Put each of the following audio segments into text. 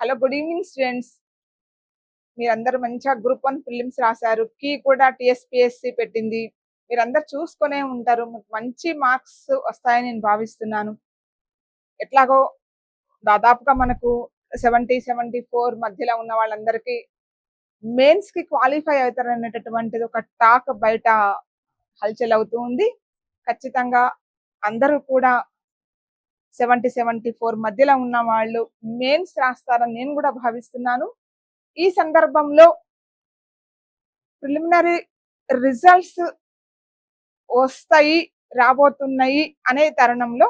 Hello good evening students. మీరందరూ మంచిగా group one films రాశారు. కీ కూడా టిఎస్పిఎస్సి పెట్టింది. మీరందరు చూసుకునే ఉంటారు. మీకు మంచి మార్క్స్ వస్తాయని నేను భావిస్తున్నాను. ఎట్లాగో దాదాపుగా మనకు సెవెంటీ సెవెంటీ ఫోర్ మధ్యలో ఉన్న వాళ్ళందరికీ మెయిన్స్కి క్వాలిఫై అవుతారు అనేటటువంటిది ఒక టాక్ బయట హల్చల్ అవుతూ ఉంది. ఖచ్చితంగా అందరూ కూడా సెవెంటీ సెవెంటీ ఫోర్ మధ్యలో ఉన్న వాళ్ళు మెయిన్స్ రాస్తారని నేను కూడా భావిస్తున్నాను. ఈ సందర్భంలో ప్రిలిమినరీ రిజల్ట్స్ వస్తాయి రాబోతున్నాయి అనే తరుణంలో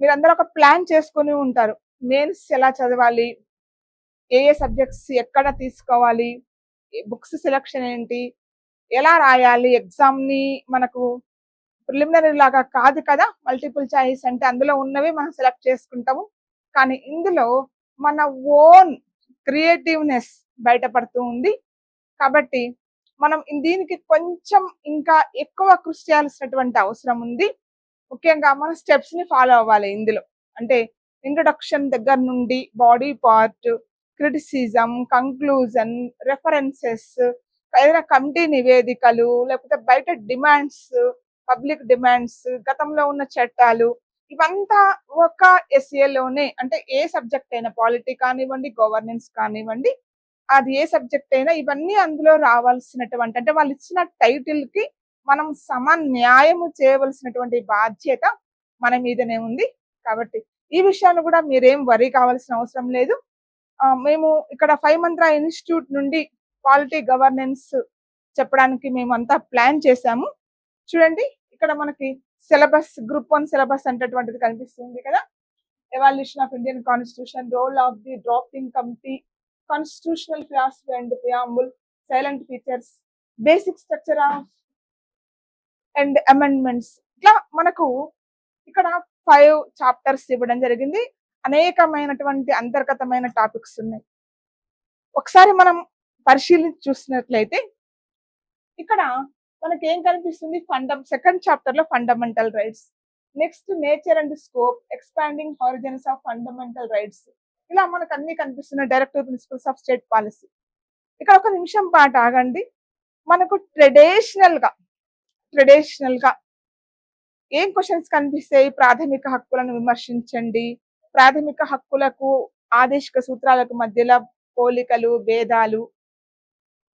మీరందరూ ఒక ప్లాన్ చేసుకుని ఉంటారు. మెయిన్స్ ఎలా చదవాలి? ఏ ఏ సబ్జెక్ట్స్ ఎక్కడ తీసుకోవాలి? బుక్స్ సెలెక్షన్ ఏంటి? ఎలా రాయాలి? ఎగ్జామ్ని మనకు ప్రిలిమినరీ లాగా కాదు కదా మల్టిపుల్ చాయిస్ అంటే అందులో ఉన్నవి మనం సెలెక్ట్ చేసుకుంటాము. కానీ ఇందులో మన ఓన్ క్రియేటివ్నెస్ బయటపడుతూ ఉంది. కాబట్టి మనం దీనికి కొంచెం ఇంకా ఎక్కువ కృషి చేయాల్సినటువంటి అవసరం ఉంది. ముఖ్యంగా మన స్టెప్స్ని ఫాలో అవ్వాలి ఇందులో. అంటే ఇంట్రొడక్షన్ దగ్గర నుండి body part criticism conclusion references ఏదైనా కమిటీ నివేదికలు లేకపోతే బయట డిమాండ్స్ పబ్లిక్ డిమాండ్స్ గతంలో ఉన్న చట్టాలు ఇవంతా ఒక ఎస్ఏలోనే అంటే ఏ సబ్జెక్ట్ అయినా పాలిటీ కానివ్వండి గవర్నెన్స్ కానివ్వండి అది ఏ సబ్జెక్ట్ అయినా ఇవన్నీ అందులో రావాల్సినటువంటి అంటే వాళ్ళు ఇచ్చిన టైటిల్కి మనం సమన్యాయము చేయవలసినటువంటి బాధ్యత మన మీదనే ఉంది. కాబట్టి ఈ విషయాన్ని కూడా మీరేం వరి కావాల్సిన అవసరం లేదు. మేము ఇక్కడ ఫైవ్ మంత్ర ఇన్స్టిట్యూట్ నుండి క్వాలిటీ గవర్నెన్స్ చెప్పడానికి మేము అంతా ప్లాన్ చేశాము. చూడండి ఇక్కడ మనకి సిలబస్ గ్రూప్ వన్ సిలబస్ అంటటువంటిది కనిపిస్తుంది కదా? Evolution of Indian constitution role of the drafting committee constitutional philosophy and preamble salient features basic structure of and amendments ఇట్లా మనకు ఇక్కడ ఫైవ్ చాప్టర్స్ ఇవ్వడం జరిగింది. అనేకమైనటువంటి అంతర్గతమైన టాపిక్స్ ఉన్నాయి. ఒకసారి మనం పరిశీలించి చూసినట్లయితే ఇక్కడ మనకి ఏం కనిపిస్తుంది? ఫండమ్ సెకండ్ చాప్టర్లో fundamental rights. Next nature and scope expanding horizons of fundamental rights. ఇలా మనకు అన్ని కనిపిస్తున్నాయి directive principles of state policy. ఇక్కడ ఒక నిమిషం పాట ఆగండి. మనకు ట్రెడిషనల్గా ట్రెడిషనల్గా ఏం క్వశ్చన్స్ కనిపిస్తాయి? ప్రాథమిక హక్కులను విమర్శించండి. ప్రాథమిక హక్కులకు ఆదేశిక సూత్రాలకు మధ్యలో పోలికలు భేదాలు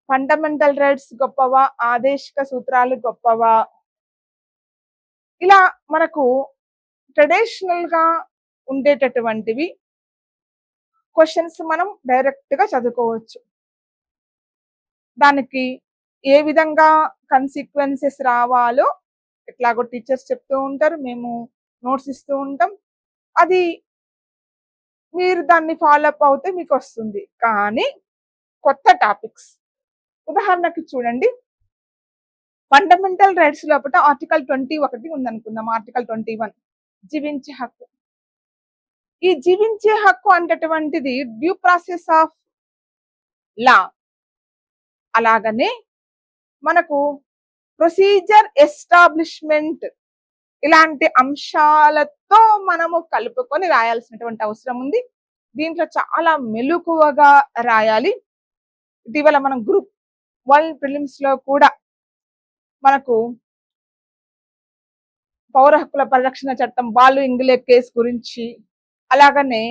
ఫండమెంటల్ రైట్స్ గొప్పవా? ఆదేశిక సూత్రాలు గొప్పవా? ఇలా మనకు ట్రెడిషనల్గా ఉండేటటువంటివి క్వశ్చన్స్ మనం డైరెక్ట్గా చదువుకోవచ్చు. దానికి ఏ విధంగా కన్సిక్వెన్సెస్ రావాలో ఎట్లాగో టీచర్స్ చెప్తూ ఉంటారు మేము నోట్స్ ఇస్తూ ఉంటాం. అది మీరు దాన్ని ఫాలో అప్ అవుతే మీకు వస్తుంది. కానీ కొత్త టాపిక్స్ ఉదాహరణకి చూడండి. ఫండమెంటల్ రైట్స్ లోపల ఆర్టికల్ ట్వంటీ ఒకటి ఉందనుకుందాం. ఆర్టికల్ ట్వంటీ వన్ జీవించే హక్కు. ఈ జీవించే హక్కు అనేటటువంటిది డ్యూ ప్రాసెస్ ఆఫ్ లా అలాగనే మనకు ప్రొసీజర్ ఎస్టాబ్లిష్మెంట్ ఇలాంటి అంశాలతో మనము కలుపుకొని రాయాల్సినటువంటి అవసరం ఉంది. దీంట్లో చాలా మెలుకువగా రాయాలి. ఇటీవల మనం గ్రూప్ వరల్డ్ ప్రిలిమ్స్లో కూడా మనకు పౌర హక్కుల పరిరక్షణ చట్టం బాలు ఇంగ్లే కేసు గురించి అలాగనే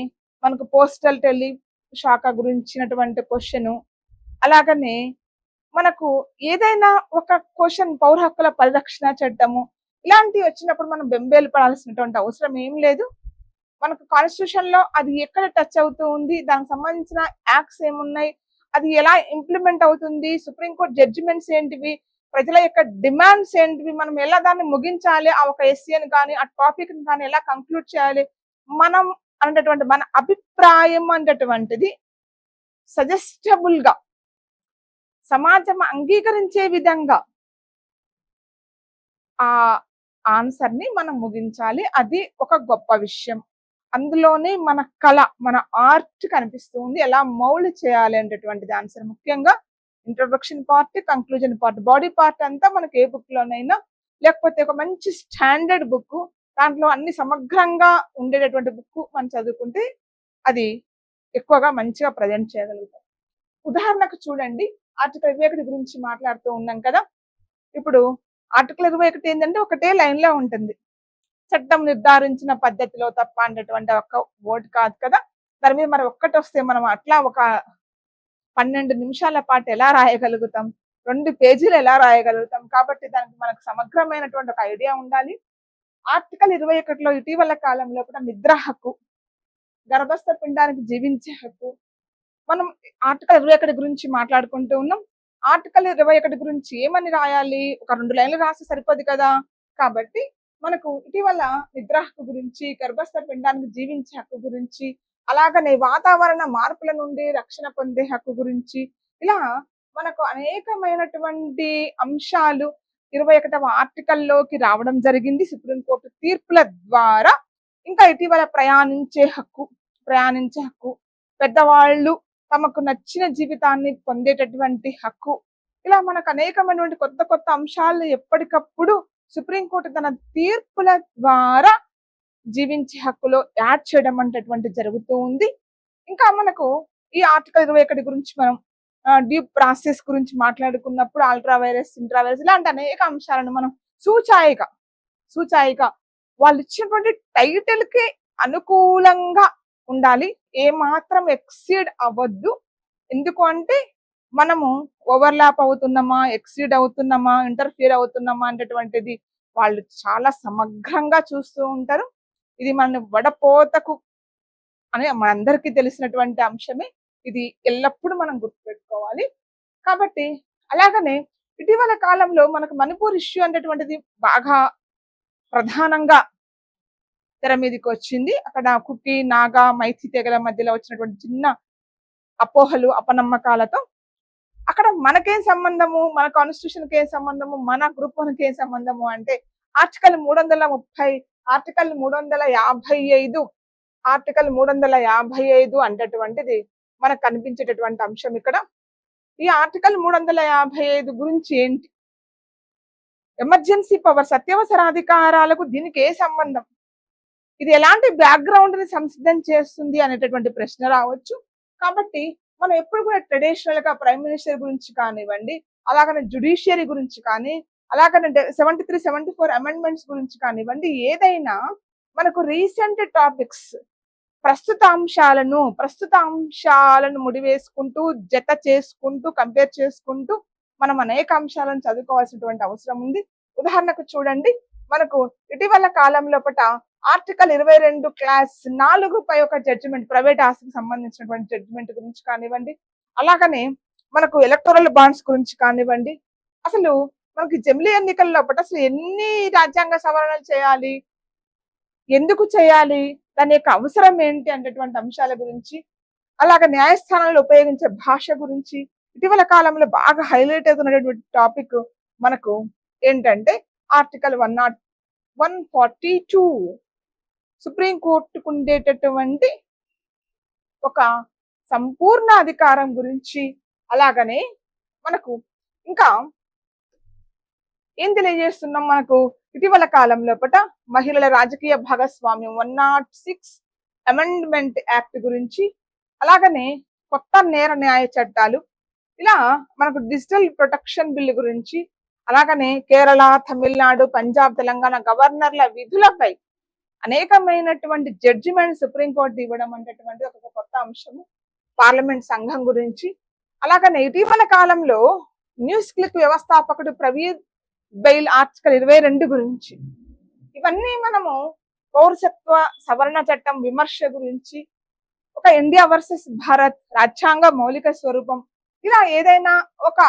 మనకు పోస్టల్ టెలి శాఖ గురించినటువంటి క్వశ్చన్ అలాగనే మనకు ఏదైనా ఒక క్వశ్చన్ పౌర హక్కుల పరిరక్షణ చట్టము ఇలాంటివి వచ్చినప్పుడు మనం బెంబేలు పడాల్సినటువంటి అవసరం ఏం లేదు. మనకు కాన్స్టిట్యూషన్లో అది ఎక్కడ టచ్ అవుతూ ఉంది దానికి సంబంధించిన యాక్ట్స్ ఏమున్నాయి అది ఎలా ఇంప్లిమెంట్ అవుతుంది? సుప్రీంకోర్టు జడ్జిమెంట్స్ ఏంటివి? ప్రజల యొక్క డిమాండ్స్ ఏంటివి? మనం ఎలా దాన్ని ముగించాలి? ఆ ఒక ఎస్సీని కానీ ఆ టాపిక్ కానీ ఎలా కంక్లూడ్ చేయాలి? మనం అనేటటువంటి మన అభిప్రాయం అనేటటువంటిది సజెస్టబుల్గా సమాజం అంగీకరించే విధంగా ఆ ఆన్సర్ని మనం ముగించాలి. అది ఒక గొప్ప విషయం. అందులోనే మన కళ మన ఆర్ట్ కనిపిస్తూ ఉంది. ఎలా మౌల్డ్ చేయాలి అనేటటువంటిది ఆన్సర్ ముఖ్యంగా introduction part conclusion part body part అంతా మనకి ఏ బుక్ లోనైనా లేకపోతే ఒక మంచి స్టాండర్డ్ బుక్ దాంట్లో అన్ని సమగ్రంగా ఉండేటటువంటి బుక్ మనం చదువుకుంటే అది ఎక్కువగా మంచిగా ప్రజెంట్ చేయగలుగుతాం. ఉదాహరణకు చూడండి ఆర్టికల్ ఇరవై ఒకటి గురించి మాట్లాడుతూ ఉన్నాం కదా. ఇప్పుడు ఆర్టికల్ ఇరవై ఒకటి ఏంటంటే ఒకటే లైన్లో ఉంటుంది. చట్టం నిర్ధారించిన పద్ధతిలో తప్ప అనేటువంటి ఒక ఓటు కాదు కదా. దాని మీద మరి ఒక్కటి వస్తే మనం అట్లా ఒక పన్నెండు నిమిషాల పాటు ఎలా రాయగలుగుతాం? రెండు పేజీలు ఎలా రాయగలుగుతాం? కాబట్టి దానికి మనకు సమగ్రమైనటువంటి ఒక ఐడియా ఉండాలి. ఆర్టికల్ ఇరవై ఒకటిలో ఇటీవల కాలంలో కూడా నిద్ర హక్కు గర్భస్థ పిండానికి జీవించే హక్కు. మనం ఆర్టికల్ ఇరవై ఒకటి గురించి మాట్లాడుకుంటూ ఉన్నాం. ఆర్టికల్ ఇరవై ఒకటి గురించి ఏమని రాయాలి? ఒక రెండు లైన్లు రాస్తే సరిపోదు కదా. కాబట్టి మనకు ఇటీవల నిద్ర హక్కు గురించి గర్భస్థ పిండానికి జీవించే హక్కు గురించి అలాగనే వాతావరణ మార్పుల నుండి రక్షణ పొందే హక్కు గురించి ఇలా మనకు అనేకమైనటువంటి అంశాలు ఇరవై ఒకటవ ఆర్టికల్లోకి రావడం జరిగింది. సుప్రీంకోర్టు తీర్పుల ద్వారా ఇంకా ఇటీవల ప్రయాణించే హక్కు ప్రయాణించే హక్కు పెద్దవాళ్ళు తమకు నచ్చిన జీవితాన్ని పొందేటటువంటి హక్కు ఇలా మనకు అనేకమైనటువంటి కొత్త కొత్త అంశాలు ఎప్పటికప్పుడు సుప్రీంకోర్టు తన తీర్పుల ద్వారా జీవించే హక్కులో యాడ్ చేయడం అనేటటువంటి జరుగుతూ ఉంది. ఇంకా మనకు ఈ ఆర్టికల్ ఇరవై ఒకటి గురించి మనం డ్యూ ప్రాసెస్ గురించి మాట్లాడుకున్నప్పుడు అల్ట్రా వైరస్ ఇంట్రా వైరస్ ఇలాంటి అనేక అంశాలను మనం సూచాయిక సూచాయిక వాళ్ళు ఇచ్చినటువంటి టైటిల్కి అనుకూలంగా ఉండాలి. ఏ మాత్రం ఎక్సీడ్ అవ్వద్దు. ఎందుకు అంటే మనము ఓవర్లాప్ అవుతున్నామా ఎక్సీడ్ అవుతున్నామా ఇంటర్ఫియర్ అవుతున్నామా అనేటువంటిది వాళ్ళు చాలా సమగ్రంగా చూస్తూ ఉంటారు. ఇది మన వడపోతకు అని మనందరికీ తెలిసినటువంటి అంశమే. ఇది ఎల్లప్పుడూ మనం గుర్తుపెట్టుకోవాలి. కాబట్టి అలాగనే ఇటీవల కాలంలో మనకు మణిపూర్ ఇష్యూ అనేటువంటిది బాగా ప్రధానంగా తెర మీదకి వచ్చింది. అక్కడ కుకి నాగా మైథి తెగల మధ్యలో వచ్చినటువంటి చిన్న అపోహలు అపనమ్మకాలతో అక్కడ మనకేం సంబంధము? మన కాన్స్టిట్యూషన్ ఏం సంబంధము? మన గ్రూప్ వన్కి ఏం సంబంధము? అంటే ఆర్టికల్ మూడు వందల ముప్పై ఆర్టికల్ మూడు వందల యాభై ఐదు ఆర్టికల్ మూడు వందల యాభై ఐదు అంటటువంటిది మనకు కనిపించేటటువంటి అంశం ఇక్కడ. ఈ ఆర్టికల్ మూడు వందల యాభై ఐదు గురించి ఏంటి? ఎమర్జెన్సీ పవర్స్ అత్యవసర అధికారాలకు దీనికి ఏ సంబంధం? ఇది ఎలాంటి బ్యాక్గ్రౌండ్ని సంసిద్ధం చేస్తుంది అనేటటువంటి ప్రశ్న రావచ్చు. కాబట్టి మనం ఎప్పుడు కూడా ట్రెడిషనల్గా ప్రైమ్ మినిస్టర్ గురించి కానివ్వండి అలాగనే జుడిషియరీ గురించి కానీ అలాగనే seventy three seventy four amendments గురించి కానివ్వండి ఏదైనా మనకు రీసెంట్ టాపిక్స్ ప్రస్తుత అంశాలను ప్రస్తుత అంశాలను ముడివేసుకుంటూ జత చేసుకుంటూ కంపేర్ చేసుకుంటూ మనం అనేక అంశాలను చదువుకోవాల్సినటువంటి అవసరం ఉంది. ఉదాహరణకు చూడండి మనకు ఇటీవల కాలంలో ఆర్టికల్ ఇరవై రెండు క్లాస్ నాలుగు పై ఒక జడ్జిమెంట్ ప్రైవేట్ ఆస్తికి సంబంధించినటువంటి జడ్జిమెంట్ గురించి కానివ్వండి అలాగనే మనకు ఎలక్టోరల్ బాండ్స్ గురించి కానివ్వండి అసలు మనకి జమిలీ ఎన్నికల్లో అసలు ఎన్ని రాజ్యాంగ సవరణలు చేయాలి? ఎందుకు చేయాలి? దాని యొక్క అవసరం ఏంటి? అనేటువంటి అంశాల గురించి అలాగే న్యాయస్థానాల్లో ఉపయోగించే భాష గురించి ఇటీవల కాలంలో బాగా హైలైట్ అవుతున్నటువంటి టాపిక్ మనకు ఏంటంటే article one not one forty two సుప్రీంకోర్టుకు ఉండేటటువంటి ఒక సంపూర్ణ అధికారం గురించి అలాగనే మనకు ఇంకా ఏం తెలియజేస్తున్నాం మనకు? ఇటీవల కాలంలో పట మహిళల రాజకీయ భాగస్వామ్యం one not six amendment act గురించి అలాగనే కొత్త నేర న్యాయ చట్టాలు ఇలా మనకు డిజిటల్ ప్రొటెక్షన్ బిల్లు గురించి అలాగనే కేరళ తమిళనాడు పంజాబ్ తెలంగాణ గవర్నర్ల విధులపై అనేకమైనటువంటి జడ్జిమెంట్ సుప్రీంకోర్టు ఇవ్వడం అనేటటువంటి ఒక కొత్త అంశము. పార్లమెంట్ సంఘం గురించి. అలాగనే ఇటీవల కాలంలో న్యూస్ క్లిక్ వ్యవస్థాపకుడు ప్రవీర్ బెయిల్ ఆర్టికల్ ఇరవై రెండు గురించి. ఇవన్నీ మనము పౌరసత్వ సవరణ చట్టం విమర్శ గురించి ఒక ఇండియా వర్సెస్ భారత్ రాజ్యాంగ మౌలిక స్వరూపం ఇలా ఏదైనా ఒక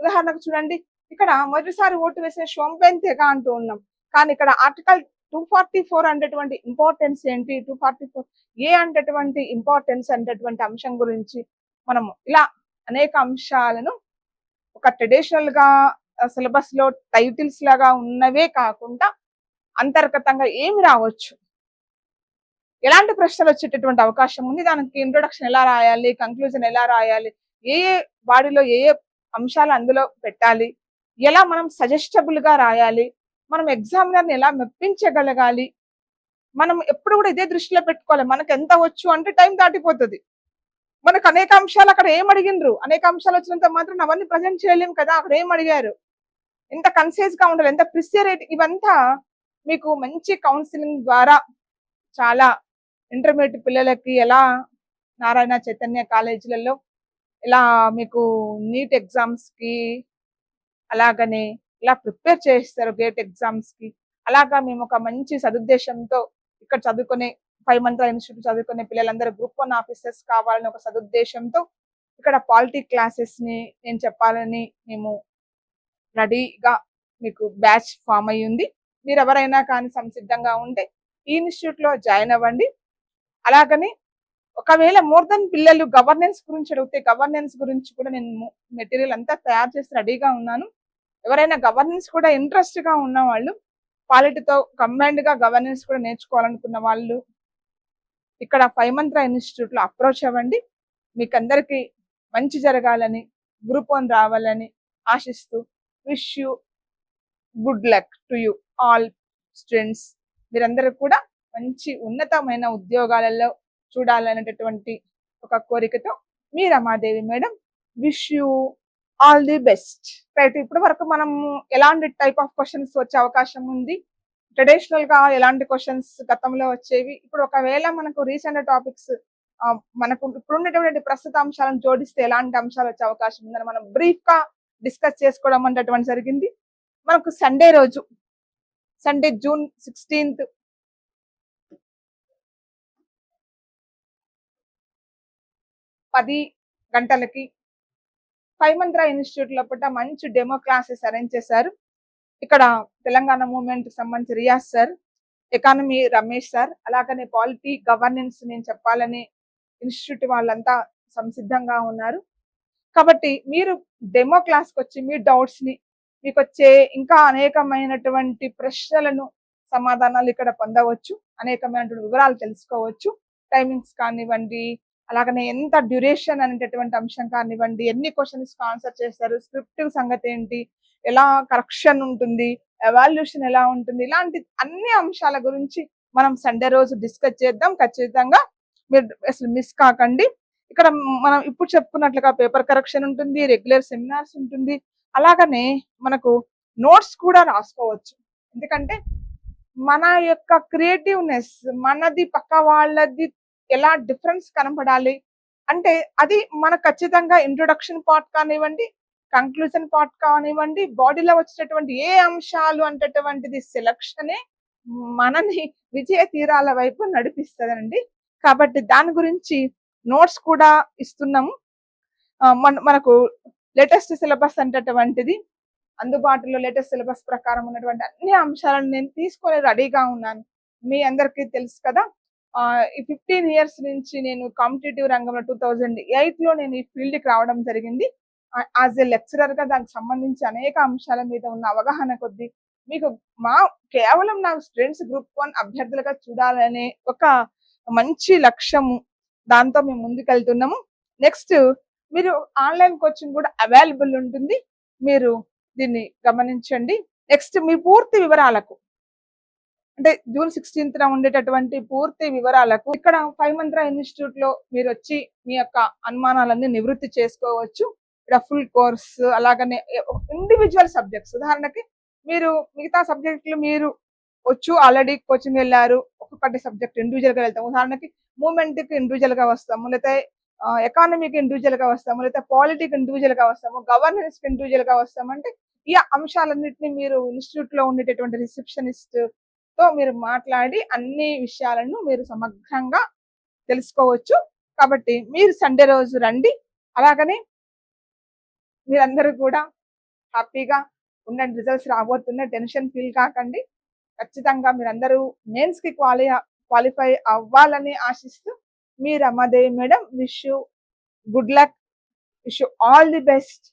ఉదాహరణకు చూడండి. ఇక్కడ మొదటిసారి ఓటు వేసిన శోంపెన్ తెగ అంటూ ఉన్నాం. కానీ ఇక్కడ ఆర్టికల్ టూ ఫార్టీ ఫోర్ అనేటువంటి ఇంపార్టెన్స్ ఏంటి? టూ ఫార్టీ ఫోర్ ఏ అంటటువంటి ఇంపార్టెన్స్ అనేటటువంటి అంశం గురించి మనము ఇలా అనేక అంశాలను ఒక ట్రెడిషనల్గా సిలబస్లో టైటిల్స్ లాగా ఉన్నవే కాకుండా అంతర్గతంగా ఏమి రావచ్చు? ఎలాంటి ప్రశ్నలు వచ్చేటటువంటి అవకాశం ఉంది? దానికి ఇంట్రొడక్షన్ ఎలా రాయాలి? కంక్లూజన్ ఎలా రాయాలి? ఏ ఏ బాడీలో ఏ ఏ అంశాలు అందులో పెట్టాలి? ఎలా మనం సజెస్టబుల్గా రాయాలి? మనం ఎగ్జామినర్ని ఎలా మెప్పించగలగాలి? మనం ఎప్పుడు కూడా ఇదే దృష్టిలో పెట్టుకోవాలి. మనకు ఎంత వచ్చు అంటే టైం దాటిపోతుంది. మనకు అనేక అంశాలు అక్కడ ఏం అడిగిండ్రు? అనేక అంశాలు వచ్చినంత మాత్రం అవన్నీ ప్రజెంట్ చేయలేము కదా? అక్కడ ఏం అడిగారు? ఎంత కన్సైజ్గా ఉండాలి? ఎంత ప్రిసియరేట్ ఇవంతా మీకు మంచి కౌన్సిలింగ్ ద్వారా చాలా ఇంటర్మీడియట్ పిల్లలకి ఎలా నారాయణ చైతన్య కాలేజీలలో ఇలా మీకు నీట్ ఎగ్జామ్స్కి అలాగనే ఇలా ప్రిపేర్ చేస్తారు గేట్ ఎగ్జామ్స్కి. అలాగా మేము ఒక మంచి సదుద్దేశంతో ఇక్కడ చదువుకునే ఫైవ్ మంత్ ఇన్స్టిట్యూట్ చదువుకునే పిల్లలందరూ గ్రూప్ వన్ ఆఫీసర్స్ కావాలని ఒక సదుద్దేశంతో ఇక్కడ పాలిటిక్ క్లాసెస్ని నేను చెప్పాలని మేము రెడీగా మీకు బ్యాచ్ ఫామ్ అయ్యి ఉంది. మీరు ఎవరైనా కానీ సంసిద్ధంగా ఉంటే ఈ ఇన్స్టిట్యూట్లో జాయిన్ అవ్వండి. అలాగని ఒకవేళ మోర్ దెన్ పిల్లలు గవర్నెన్స్ గురించి అడిగితే గవర్నెన్స్ గురించి కూడా నేను మెటీరియల్ అంతా తయారు చేసి రెడీగా ఉన్నాను. ఎవరైనా గవర్నెన్స్ కూడా ఇంట్రెస్ట్గా ఉన్న వాళ్ళు పాలిటితో కంబైన్డ్గా గవర్నెన్స్ కూడా నేర్చుకోవాలనుకున్న వాళ్ళు ఇక్కడ ఫైవ్ మంత్ర ఇన్స్టిట్యూట్లో అప్రోచ్ అవ్వండి. మీకు అందరికి మంచి జరగాలని గ్రూప్ వన్ రావాలని ఆశిస్తూ wish you good luck to you all students మీరందరూ కూడా మంచి ఉన్నతమైన ఉద్యోగాలలో చూడాలనేటటువంటి ఒక కోరికతో మీ Ramadevi madam wish you all the best. Right ఇప్పటి వరకు మనం ఎలాంటి టైప్ ఆఫ్ క్వశ్చన్స్ వచ్చే అవకాశం ఉంది? ట్రెడిషనల్గా ఎలాంటి క్వశ్చన్స్ గతంలో వచ్చేవి? ఇప్పుడు ఒకవేళ మనకు రీసెంట్ టాపిక్స్ మనకు ఇప్పుడున్నటువంటి ప్రస్తుత అంశాలను జోడిస్తే ఎలాంటి అంశాలు వచ్చే అవకాశం ఉందని మనం బ్రీఫ్గా డిస్కస్ చేసుకోవడం అనేటటువంటి జరిగింది. మనకు సండే రోజు సండే జూన్ సిక్స్టీన్త్ పది గంటలకి ఫైవ్ మంత్ర ఇన్స్టిట్యూట్ లోపల మంచి డెమో క్లాసెస్ అరేంజ్ చేశారు. ఇక్కడ తెలంగాణ మూవ్మెంట్ సంబంధించి Riyaz sir economy Ramesh sir అలాగనే పాలిటీ గవర్నెన్స్ నేను చెప్పాలని ఇన్స్టిట్యూట్ వాళ్ళంతా సంసిద్ధంగా ఉన్నారు. కాబట్టి మీరు డెమో క్లాస్కి వచ్చి మీ డౌట్స్ని మీకు వచ్చే ఇంకా అనేకమైనటువంటి ప్రశ్నలను సమాధానాలు ఇక్కడ పొందవచ్చు. అనేకమైనటువంటి వివరాలు తెలుసుకోవచ్చు. టైమింగ్స్ కానివ్వండి అలాగనే ఎంత డ్యూరేషన్ అనేటటువంటి అంశం కానివ్వండి ఎన్ని క్వశ్చన్స్ ఆన్సర్ చేస్తారు స్క్రిప్ట్ సంగతి ఏంటి ఎలా కరెక్షన్ ఉంటుంది ఎవాల్యూషన్ ఎలా ఉంటుంది ఇలాంటి అన్ని అంశాల గురించి మనం సండే రోజు డిస్కస్ చేద్దాం. ఖచ్చితంగా మీరు అసలు మిస్ కాకండి. ఇక్కడ మనం ఇప్పుడు చెప్పుకున్నట్లుగా పేపర్ కరెక్షన్ ఉంటుంది రెగ్యులర్ సెమినార్స్ ఉంటుంది. అలాగనే మనకు నోట్స్ కూడా రాసుకోవచ్చు. ఎందుకంటే మన యొక్క క్రియేటివ్నెస్ మనది పక్క వాళ్ళది ఎలా డిఫరెన్స్ కనపడాలి? అంటే అది మన ఖచ్చితంగా ఇంట్రొడక్షన్ పార్ట్ కానివ్వండి కంక్లూజన్ పార్ట్ కానివ్వండి బాడీలో వచ్చేటటువంటి ఏ అంశాలు అంటటువంటిది సెలక్షనే మనని విజయ తీరాల వైపు నడిపిస్తుందండి. కాబట్టి దాని గురించి నోట్స్ కూడా ఇస్తున్నాము. మన మనకు లేటెస్ట్ సిలబస్ అంటటువంటిది అందుబాటులో లేటెస్ట్ సిలబస్ ప్రకారం ఉన్నటువంటి అన్ని అంశాలను నేను తీసుకొని రెడీగా ఉన్నాను. మీ అందరికీ తెలుసు కదా? ఈ ఫిఫ్టీన్ ఇయర్స్ నుంచి నేను కాంపిటేటివ్ రంగంలో టూ థౌజండ్ ఎయిట్లో నేను ఈ ఫీల్డ్కి రావడం జరిగింది. యాజ్ ఎ లెక్చరర్గా దానికి సంబంధించి అనేక అంశాల మీద ఉన్న అవగాహన కొద్దీ మీకు మా కేవలం నా స్టూడెంట్స్ గ్రూప్ వన్ అభ్యర్థులుగా చూడాలనే ఒక మంచి లక్ష్యము దాంతో మేము ముందుకెళ్తున్నాము. నెక్స్ట్ మీరు ఆన్లైన్ కోచింగ్ కూడా అవైలబుల్ ఉంటుంది. మీరు దీన్ని గమనించండి. నెక్స్ట్ మీ పూర్తి వివరాలకు అంటే జూన్ సిక్స్టీన్త్ ఉండేటటువంటి పూర్తి వివరాలకు ఇక్కడ ఫైవ్ మంత్ర ఇన్స్టిట్యూట్లో మీరు వచ్చి మీ యొక్క అనుమానాలన్నీ నివృత్తి చేసుకోవచ్చు. ఇక్కడ ఫుల్ కోర్స్ అలాగనే ఇండివిజువల్ సబ్జెక్ట్స్. ఉదాహరణకి మీరు మిగతా సబ్జెక్టులు మీరు వచ్చు ఆల్రెడీ కోచింగ్ వెళ్ళారు ఒక్కొక్కటి సబ్జెక్ట్ ఇండివిజువల్గా వెళ్తాం. ఉదాహరణకి మూమెంట్కి ఇండివిజువల్గా వస్తాము లేకపోతే ఎకానమీకి ఇండివిజువల్గా వస్తాము లేకపోతే పాలిటిక్ ఇండివిజువల్గా వస్తాము గవర్నెన్స్కి ఇండివిజువల్గా వస్తాము అంటే ఈ అంశాలన్నింటినీ మీరు ఇన్స్టిట్యూట్లో ఉండేటటువంటి రిసెప్షనిస్ట్ తో మీరు మాట్లాడి అన్ని విషయాలను మీరు సమగ్రంగా తెలుసుకోవచ్చు. కాబట్టి మీరు సండే రోజు రండి. అలాగనే మీరందరూ కూడా హ్యాపీగా ఉండండి. రిజల్ట్స్ రాబోతున్న టెన్షన్ ఫీల్ కాకండి. ఖచ్చితంగా మీరందరూ మెయిన్స్కి క్వాలి క్వాలిఫై అవ్వాలని ఆశిస్తూ మీ Ramadevi madam wish good luck wish all the best.